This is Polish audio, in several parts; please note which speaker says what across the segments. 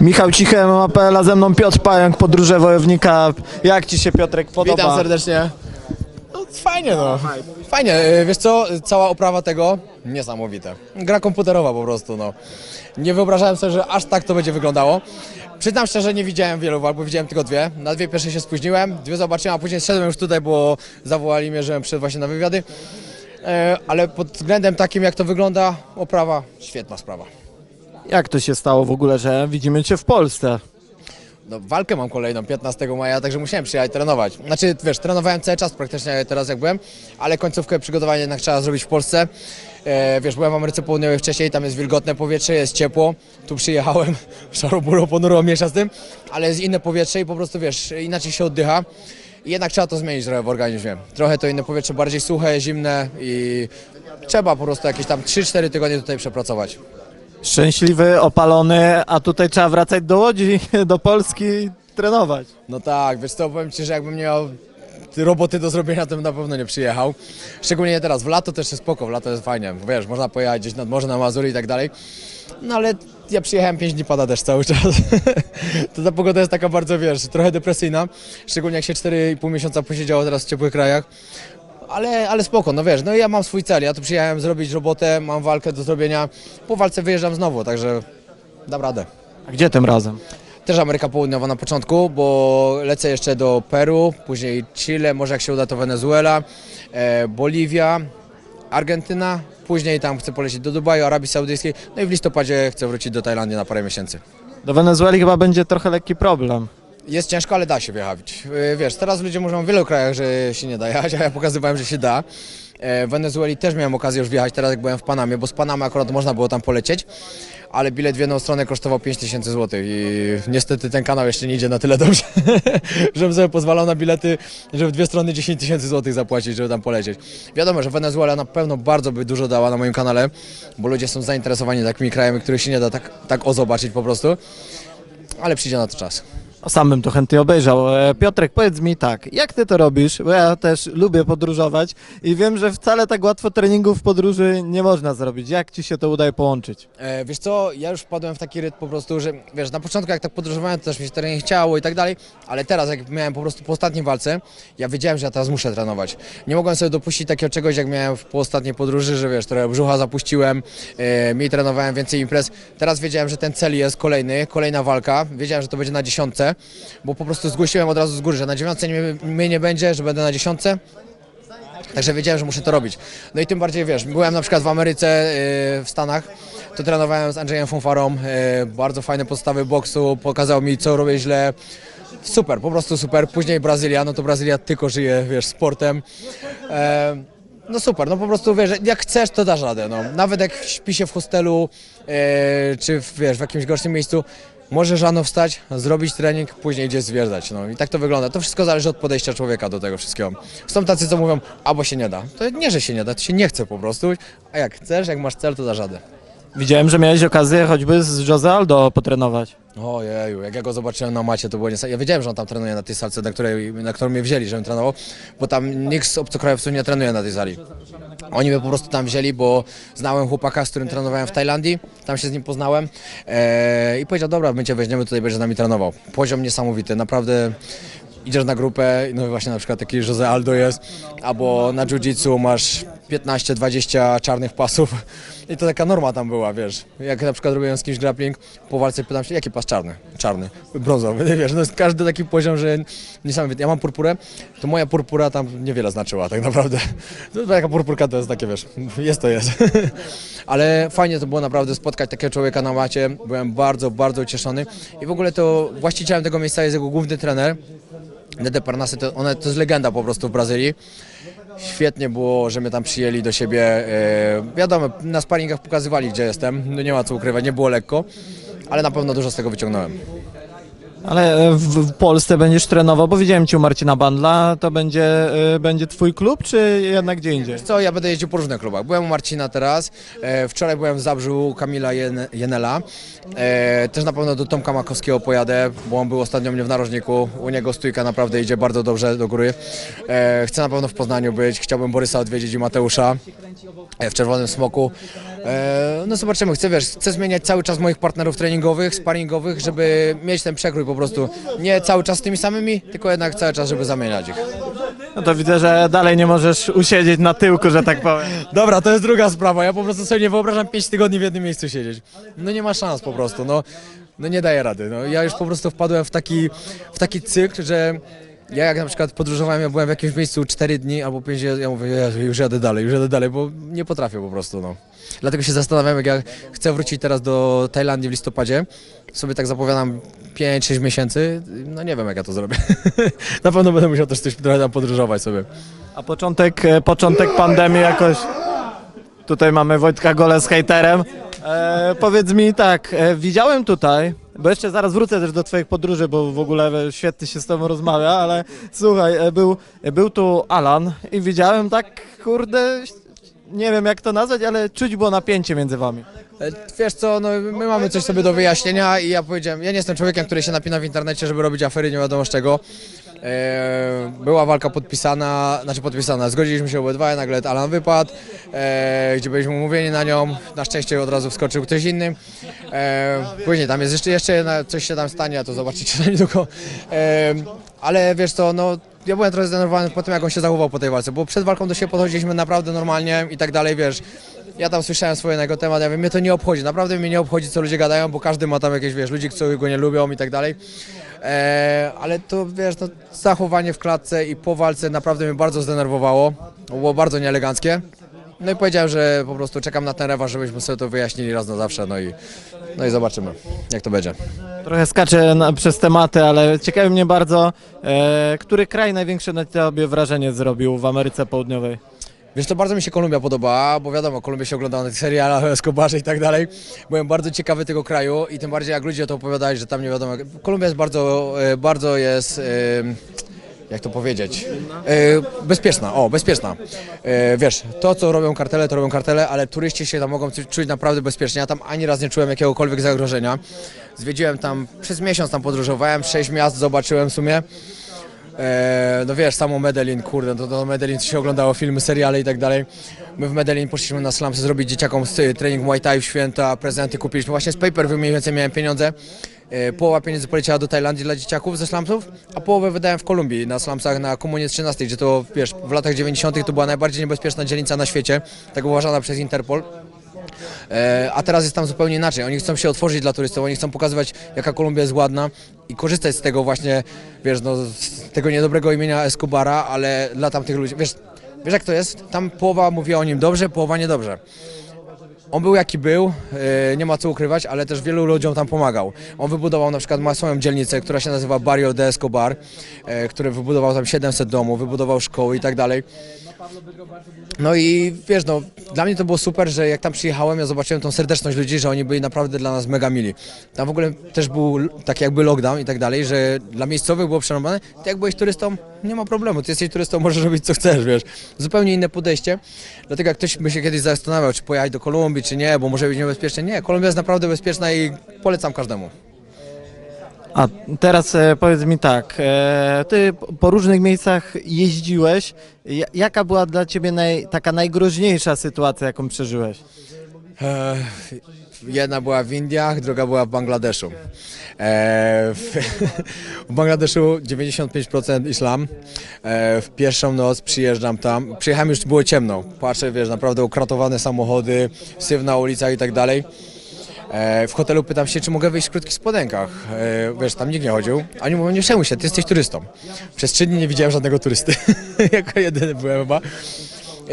Speaker 1: Michał Cichy, MAPL, a ze mną Piotr Pająk, podróże wojownika. Jak ci się Piotrek podoba?
Speaker 2: Witam serdecznie. No, fajnie no. Fajnie, e, wiesz co, cała oprawa tego, niesamowite. Gra komputerowa po prostu, no. Nie wyobrażałem sobie, że aż tak to będzie wyglądało. Przyznam szczerze, nie widziałem wielu walk, bo widziałem tylko dwie. Na dwie pierwsze się spóźniłem, dwie zobaczyłem, a później szedłem już tutaj, bo zawołali mnie, żebym przyszedł właśnie na wywiady. E, ale pod względem takim, jak to wygląda, oprawa, świetna sprawa.
Speaker 1: Jak to się stało w ogóle, że widzimy cię w Polsce?
Speaker 2: No, walkę mam kolejną 15 maja, także musiałem przyjechać trenować. Znaczy, wiesz, trenowałem cały czas praktycznie teraz jak byłem, ale końcówkę przygotowania jednak trzeba zrobić w Polsce. E, wiesz, byłem w Ameryce Południowej wcześniej, tam jest wilgotne powietrze, jest ciepło. Tu przyjechałem, szaro buro, ponuro miesza z tym, ale jest inne powietrze i po prostu, wiesz, inaczej się oddycha. I jednak trzeba to zmienić trochę w organizmie. Trochę to inne powietrze, bardziej suche, zimne i trzeba po prostu jakieś tam 3-4 tygodnie tutaj przepracować.
Speaker 1: Szczęśliwy, opalony, a tutaj trzeba wracać do Łodzi, do Polski i trenować.
Speaker 2: No tak, wiesz co, powiem Ci, że jakbym miał roboty do zrobienia, to bym na pewno nie przyjechał. Szczególnie nie teraz, w lato też jest spoko, w lato jest fajnie, wiesz, można pojechać gdzieś nad morze, na Mazury i tak dalej. No ale ja przyjechałem 5 dni, pada deszcz cały czas. to ta pogoda jest taka bardzo, wiesz, trochę depresyjna, szczególnie jak się 4,5 miesiąca posiedziało teraz w ciepłych krajach. Ale, ale spoko, no wiesz, no ja mam swój cel, ja tu przyjechałem zrobić robotę, mam walkę do zrobienia, po walce wyjeżdżam znowu, także dam radę.
Speaker 1: A gdzie tym razem?
Speaker 2: Też Ameryka Południowa na początku, bo lecę jeszcze do Peru, później Chile, może jak się uda to Wenezuela, e, Boliwia, Argentyna, później tam chcę polecieć do Dubaju, Arabii Saudyjskiej, no i w listopadzie chcę wrócić do Tajlandii na parę miesięcy.
Speaker 1: Do Wenezueli chyba będzie trochę lekki problem.
Speaker 2: Jest ciężko, ale da się wjechać. E, Wiesz, teraz ludzie mówią w wielu krajach, że się nie da jechać, a ja pokazywałem, że się da. E, W Wenezueli też miałem okazję już wjechać teraz, jak byłem w Panamie, bo z Panamy akurat można było tam polecieć, ale bilet w jedną stronę kosztował 5000 zł i niestety ten kanał jeszcze nie idzie na tyle dobrze, żebym sobie pozwalał na bilety, żeby w dwie strony 10 tysięcy złotych zapłacić, żeby tam polecieć. Wiadomo, że Wenezuela na pewno bardzo by dużo dała na moim kanale, bo ludzie są zainteresowani takimi krajami, których się nie da tak, tak o zobaczyć po prostu, ale przyjdzie na to czas.
Speaker 1: Sam bym to chętnie obejrzał. E, Piotrek, powiedz mi tak, jak ty to robisz? Bo ja też lubię podróżować i wiem, że wcale tak łatwo treningów w podróży nie można zrobić. Jak ci się to udaje połączyć?
Speaker 2: E, wiesz co, ja już wpadłem w taki rytm po prostu, że wiesz, na początku jak tak podróżowałem, to też mi się to nie chciało i tak dalej, ale teraz jak miałem po prostu po ostatniej walce, ja wiedziałem, że ja teraz muszę trenować. Nie mogłem sobie dopuścić takiego czegoś, jak miałem po ostatniej podróży, że wiesz, trochę brzucha zapuściłem, e, mniej trenowałem, więcej imprez. Teraz wiedziałem, że ten cel jest kolejny, kolejna walka, wiedziałem, że to będzie na dziesiątce, bo po prostu zgłosiłem od razu z góry, że na dziewiątce nie, mnie nie będzie, że będę na dziesiątce. Także wiedziałem, że muszę to robić. No i tym bardziej wiesz, byłem na przykład w Ameryce, yy, w Stanach, to trenowałem z Andrzejem Funfarą, yy, bardzo fajne podstawy boksu, pokazał mi co robię źle. Super, po prostu super. Później Brazylia, no to Brazylia tylko żyje, wiesz, sportem. E, no super, no po prostu wiesz, jak chcesz, to dasz radę. No. Nawet jak śpi się w hostelu, e, czy w, wiesz, w jakimś gorszym miejscu, możesz rano wstać, zrobić trening, później gdzieś zwiedzać. No i tak to wygląda. To wszystko zależy od podejścia człowieka do tego wszystkiego. Są tacy, co mówią, albo się nie da. To nie, że się nie da, to się nie chce po prostu. A jak chcesz, jak masz cel, to dasz radę.
Speaker 1: Widziałem, że miałeś okazję choćby z Jose Aldo potrenować.
Speaker 2: Ojeju, jak ja go zobaczyłem na macie, to było niesamowite. Ja wiedziałem, że on tam trenuje na tej salce, na, której, na którą mnie wzięli, żebym trenował, bo tam nikt z obcokrajowców nie trenuje na tej sali. Oni mnie po prostu tam wzięli, bo znałem chłopaka, z którym trenowałem w Tajlandii, tam się z nim poznałem eee, i powiedział, dobra, my cię weźmiemy, tutaj będziesz z nami trenował. Poziom niesamowity, naprawdę idziesz na grupę, no właśnie na przykład taki Jose Aldo jest, albo na jiu-jitsu masz 15-20 czarnych pasów i to taka norma tam była, wiesz. Jak na przykład robiłem z kimś grappling, po walce pytam się, jaki pas czarny? Czarny, brązowy, wiesz, no jest każdy taki poziom, że niesamowity. Ja mam purpurę, to moja purpura tam niewiele znaczyła tak naprawdę. No, taka purpurka to jest takie, wiesz, jest to jest. Ale fajnie to było naprawdę spotkać takiego człowieka na macie, byłem bardzo, bardzo ucieszony i w ogóle to właścicielem tego miejsca jest jego główny trener, Dede Parnasy, to, to jest legenda po prostu w Brazylii. Świetnie było, że mnie tam przyjęli do siebie. E, wiadomo, na sparingach pokazywali, gdzie jestem. No nie ma co ukrywać, nie było lekko, ale na pewno dużo z tego wyciągnąłem.
Speaker 1: Ale e, w, Polsce będziesz trenował, bo widziałem cię u Marcina Bandla, to będzie, e, będzie twój klub, czy jednak gdzie indziej?
Speaker 2: Co, ja będę jeździł po różnych klubach. Byłem u Marcina teraz, e, wczoraj byłem w Zabrzu u Kamila Jen- Jenela. E, też na pewno do Tomka Makowskiego pojadę, bo on był ostatnio mnie w narożniku. U niego stójka naprawdę idzie bardzo dobrze do góry. E, chcę na pewno w Poznaniu być, chciałbym Borysa odwiedzić i Mateusza e, w Czerwonym Smoku. E, no zobaczymy, chcę, wiesz, chcę zmieniać cały czas moich partnerów treningowych, sparingowych, żeby mieć ten przekrój po prostu. Nie cały czas tymi samymi, tylko jednak cały czas, żeby zamieniać ich.
Speaker 1: No to widzę, że dalej nie możesz usiedzieć na tyłku, że tak powiem.
Speaker 2: Dobra, to jest druga sprawa. Ja po prostu sobie nie wyobrażam 5 tygodni w jednym miejscu siedzieć. No nie ma szans po prostu. No, no nie daję rady. No, ja już po prostu wpadłem w taki, w taki cykl, że ja jak na przykład podróżowałem, ja byłem w jakimś miejscu 4 dni albo 5, ja mówię, Jezu, już jadę dalej, już jadę dalej, bo nie potrafię po prostu. No. Dlatego się zastanawiam, jak ja chcę wrócić teraz do Tajlandii w listopadzie. Sobie tak zapowiadam 5-6 miesięcy. No nie wiem, jak ja to zrobię. na pewno będę musiał też coś trochę podróżować sobie.
Speaker 1: A początek, e, początek pandemii jakoś... Tutaj mamy Wojtka Gole z hejterem. E, powiedz mi tak, e, widziałem tutaj, bo jeszcze zaraz wrócę też do twoich podróży, bo w ogóle świetnie się z tobą rozmawia, ale słuchaj, e, był, e, był tu Alan i widziałem tak, kurde, nie wiem jak to nazwać, ale czuć było napięcie między wami.
Speaker 2: E, Wiesz co, no my mamy coś sobie do wyjaśnienia i ja powiedziałem, ja nie jestem człowiekiem, który się napina w internecie, żeby robić afery nie wiadomo z czego. E, była walka podpisana, znaczy podpisana, zgodziliśmy się obydwaj, nagle Alan wypadł, e, gdzie byliśmy umówieni na nią, na szczęście od razu wskoczył ktoś inny. Później tam jest jeszcze, jeszcze coś się tam stanie, a to zobaczycie za niedługo. Ale wiesz co, no ja byłem trochę zdenerwowany po tym, jak on się zachował po tej walce, bo przed walką do siebie podchodziliśmy naprawdę normalnie i tak dalej, wiesz. Ja tam słyszałem swoje na jego temat, ja wiem, mnie to nie obchodzi, naprawdę mnie nie obchodzi, co ludzie gadają, bo każdy ma tam jakieś, wiesz, ludzi, którzy go nie lubią i tak dalej. E, ale to, wiesz, no, zachowanie w klatce i po walce naprawdę mnie bardzo zdenerwowało, było bardzo nieeleganckie. No i powiedziałem, że po prostu czekam na ten rewanż, żebyśmy sobie to wyjaśnili raz na zawsze, no i, no i zobaczymy, jak to będzie.
Speaker 1: Trochę skaczę na, przez tematy, ale ciekawi mnie bardzo, e, który kraj największe na tobie wrażenie zrobił w Ameryce Południowej?
Speaker 2: Wiesz, to bardzo mi się Kolumbia podobała, bo wiadomo, Kolumbia się ogląda na tych serialach o Escobarze i tak dalej. Byłem bardzo ciekawy tego kraju i tym bardziej jak ludzie to opowiadali, że tam nie wiadomo. Kolumbia jest bardzo, e, bardzo jest, e, jak to powiedzieć, e, bezpieczna, o, bezpieczna. E, Wiesz, to co robią kartele, to robią kartele, ale turyści się tam mogą czuć naprawdę bezpiecznie. Ja tam ani raz nie czułem jakiegokolwiek zagrożenia. Zwiedziłem tam, przez miesiąc tam podróżowałem, sześć miast zobaczyłem w sumie. E, no wiesz, samo Medellin, kurde, to, to Medellin się oglądało filmy, seriale i tak dalej. My w Medellin poszliśmy na slumsy zrobić dzieciakom z- trening Muay Thai w święta, prezenty kupiliśmy. Właśnie z pay-per-view mniej więcej miałem pieniądze. E, Połowa pieniędzy poleciała do Tajlandii dla dzieciaków ze slumsów, a połowę wydałem w Kolumbii na slumsach na Komunie 13, gdzie to, wiesz, w latach 90. to była najbardziej niebezpieczna dzielnica na świecie, tak uważana przez Interpol. E, a teraz jest tam zupełnie inaczej. Oni chcą się otworzyć dla turystów, oni chcą pokazywać, jaka Kolumbia jest ładna i korzystać z tego właśnie, wiesz, no, z tego niedobrego imienia Escobara, ale dla tamtych ludzi, wiesz, wiesz jak to jest? Tam połowa mówiła o nim dobrze, połowa niedobrze. On był jaki był, e, nie ma co ukrywać, ale też wielu ludziom tam pomagał. On wybudował na przykład, ma swoją dzielnicę, która się nazywa Barrio de Escobar, e, który wybudował tam 700 domów, wybudował szkoły i tak dalej. No i wiesz, no, dla mnie to było super, że jak tam przyjechałem, ja zobaczyłem tą serdeczność ludzi, że oni byli naprawdę dla nas mega mili. Tam w ogóle też był taki jakby lockdown i tak dalej, że dla miejscowych było przerąbane. Ty jak byłeś turystą, nie ma problemu, ty jesteś turystą, możesz robić co chcesz, wiesz. Zupełnie inne podejście. Dlatego jak ktoś by się kiedyś zastanawiał, czy pojechać do Kolumbii, czy nie, bo może być niebezpiecznie. Nie, Kolumbia jest naprawdę bezpieczna i polecam każdemu.
Speaker 1: A teraz e, powiedz mi tak, e, ty po różnych miejscach jeździłeś, Ja- jaka była dla ciebie naj, taka najgroźniejsza sytuacja, jaką przeżyłeś?
Speaker 2: E, Jedna była w Indiach, druga była w Bangladeszu. E, w, w Bangladeszu 95% islam. E, w pierwszą noc przyjeżdżam tam. Przyjechałem już było ciemno. Patrzę, wiesz, naprawdę ukratowane samochody, syf na i tak dalej. E, w hotelu pytam się, czy mogę wyjść w krótkich spodenkach. Wiesz, tam nikt nie chodził. A Oni mówią, nie przejmuj się, ty jesteś turystą. Przez trzy dni nie widziałem żadnego turysty. jako jedyny byłem chyba.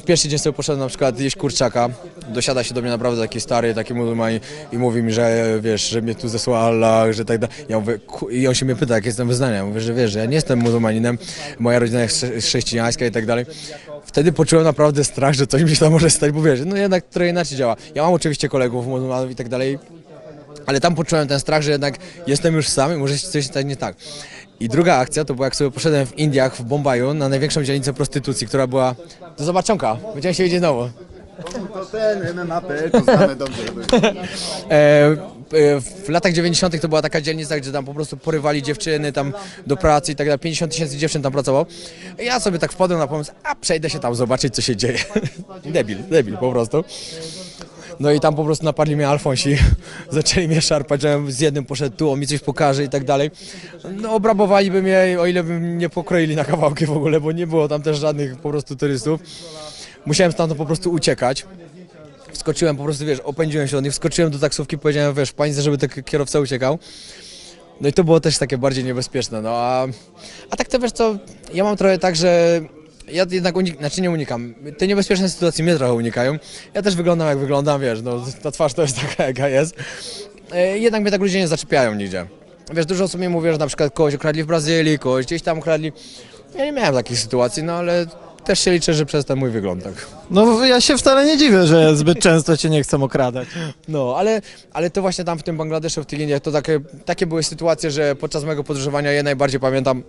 Speaker 2: W pierwszy dzień sobie poszedłem na przykład jeść kurczaka. Dosiada się do mnie naprawdę taki stary, taki muzułmanin i mówi mi, że wiesz, że mnie tu zesłał Allah, że tak dalej. Ja mówię, ku... i on się mnie pyta, jak jestem wyznania. Ja mówię, że wiesz, że ja nie jestem muzułmaninem, moja rodzina jest chrze- chrześcijańska i tak dalej. Wtedy poczułem naprawdę strach, że coś mi się tam może stać, bo wiesz, no jednak trochę inaczej działa. Ja mam oczywiście kolegów muzułmanów i tak dalej. Ale tam poczułem ten strach, że jednak jestem już sam i może coś stać nie tak. I druga akcja to była jak sobie poszedłem w Indiach, w Bombaju, na największą dzielnicę prostytucji, która była do zobaczonka. Będziemy się widzieć znowu.
Speaker 3: To ten MMA.pl to znamy dobrze.
Speaker 2: E, e, w latach 90. to była taka dzielnica, gdzie tam po prostu porywali dziewczyny tam do pracy i tak dalej. 50 tysięcy dziewczyn tam pracowało. I ja sobie tak wpadłem na pomysł, a przejdę się tam zobaczyć, co się dzieje. debil, debil po prostu. No i tam po prostu napadli mnie Alfonsi, zaczęli mnie szarpać, żebym z jednym poszedł tu, on mi coś pokaże i tak dalej. No obrabowaliby mnie, o ile bym nie pokroili na kawałki w ogóle, bo nie było tam też żadnych po prostu turystów. Musiałem stamtąd po prostu uciekać. Wskoczyłem po prostu, wiesz, opędziłem się od nich, wskoczyłem do taksówki, powiedziałem, wiesz, panice, żeby ten kierowca uciekał. No i to było też takie bardziej niebezpieczne, no a, a tak to wiesz co, ja mam trochę tak, że ja jednak unik, znaczy nie unikam, te niebezpieczne sytuacje mnie trochę unikają. Ja też wyglądam jak wyglądam, wiesz, no ta twarz to jest taka jaka jest. E, Jednak mnie tak ludzie nie zaczepiają nigdzie. Wiesz, dużo osób mi mówi, że na przykład kogoś ukradli w Brazylii, kogoś gdzieś tam ukradli. Ja nie miałem takich sytuacji, no ale też się liczę, że przez ten mój wygląd tak.
Speaker 1: No ja się wcale nie dziwię, że zbyt często cię nie chcą okradać.
Speaker 2: No, ale, ale to właśnie tam w tym Bangladeszu, w tych Indiach, to takie, takie były sytuacje, że podczas mojego podróżowania je najbardziej pamiętam.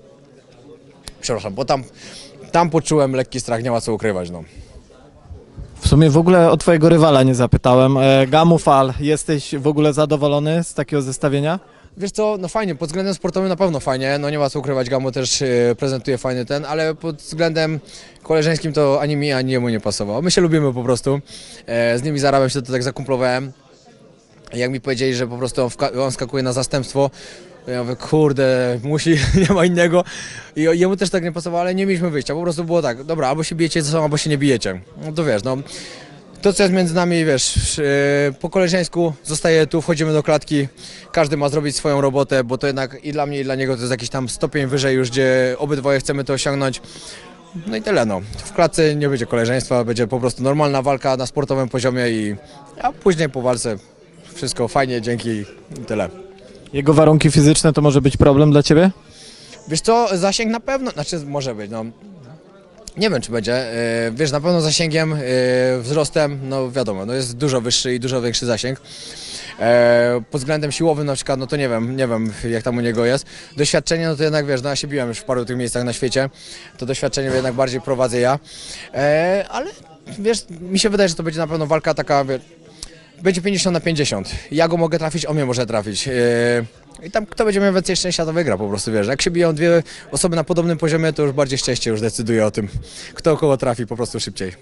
Speaker 2: Przepraszam, bo tam, tam poczułem lekki strach, nie ma co ukrywać, no.
Speaker 1: W sumie w ogóle o twojego rywala nie zapytałem. E, Gamufal, jesteś w ogóle zadowolony z takiego zestawienia?
Speaker 2: Wiesz co, no fajnie, pod względem sportowym na pewno fajnie, no nie ma co ukrywać, Gamo też e, prezentuje fajny ten, ale pod względem koleżeńskim to ani mi, ani jemu nie pasowało. My się lubimy po prostu, e, z nimi zarabiam się, to tak zakumplowałem. Jak mi powiedzieli, że po prostu on, wka- on skakuje na zastępstwo, ja mówię, kurde, musi, nie ma innego. I jemu też tak nie pasowało, ale nie mieliśmy wyjścia, po prostu było tak, dobra, albo się bijecie ze sobą, albo się nie bijecie. No to wiesz, no to, co jest między nami, wiesz, yy, po koleżeńsku zostaje tu, wchodzimy do klatki, każdy ma zrobić swoją robotę, bo to jednak i dla mnie, i dla niego to jest jakiś tam stopień wyżej już, gdzie obydwoje chcemy to osiągnąć. No i tyle, no. W klatce nie będzie koleżeństwa, będzie po prostu normalna walka na sportowym poziomie i a później po walce wszystko fajnie, dzięki i tyle.
Speaker 1: Jego warunki fizyczne to może być problem dla ciebie?
Speaker 2: Wiesz co, zasięg na pewno, znaczy może być, no. Nie wiem, czy będzie. Yy, Wiesz, na pewno zasięgiem, yy, wzrostem, no wiadomo, no jest dużo wyższy i dużo większy zasięg. E, pod względem siłowym na przykład, no to nie wiem, nie wiem jak tam u niego jest. Doświadczenie, no to jednak wiesz, no ja się biłem już w paru tych miejscach na świecie, to doświadczenie jednak bardziej prowadzę ja. E, ale wiesz, mi się wydaje, że to będzie na pewno walka taka, będzie 50 na 50. Ja go mogę trafić, on mnie może trafić. Yy, I tam kto będzie miał więcej szczęścia, to wygra po prostu, wiesz. Jak się biją dwie osoby na podobnym poziomie, to już bardziej szczęście już decyduje o tym, kto kogo trafi po prostu szybciej.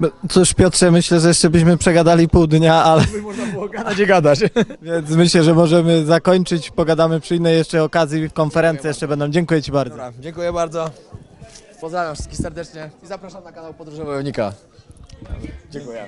Speaker 1: No, Cóż Piotrze, myślę, że jeszcze byśmy przegadali pół dnia, ale
Speaker 2: Można było gadać i gadać.
Speaker 1: więc myślę, że możemy zakończyć. Pogadamy przy innej jeszcze okazji, konferencje jeszcze będą. Dziękuję ci bardzo.
Speaker 2: Dobra, dziękuję bardzo. Pozdrawiam wszystkich serdecznie i zapraszam na kanał Podróży Wojownika. Dziękuję.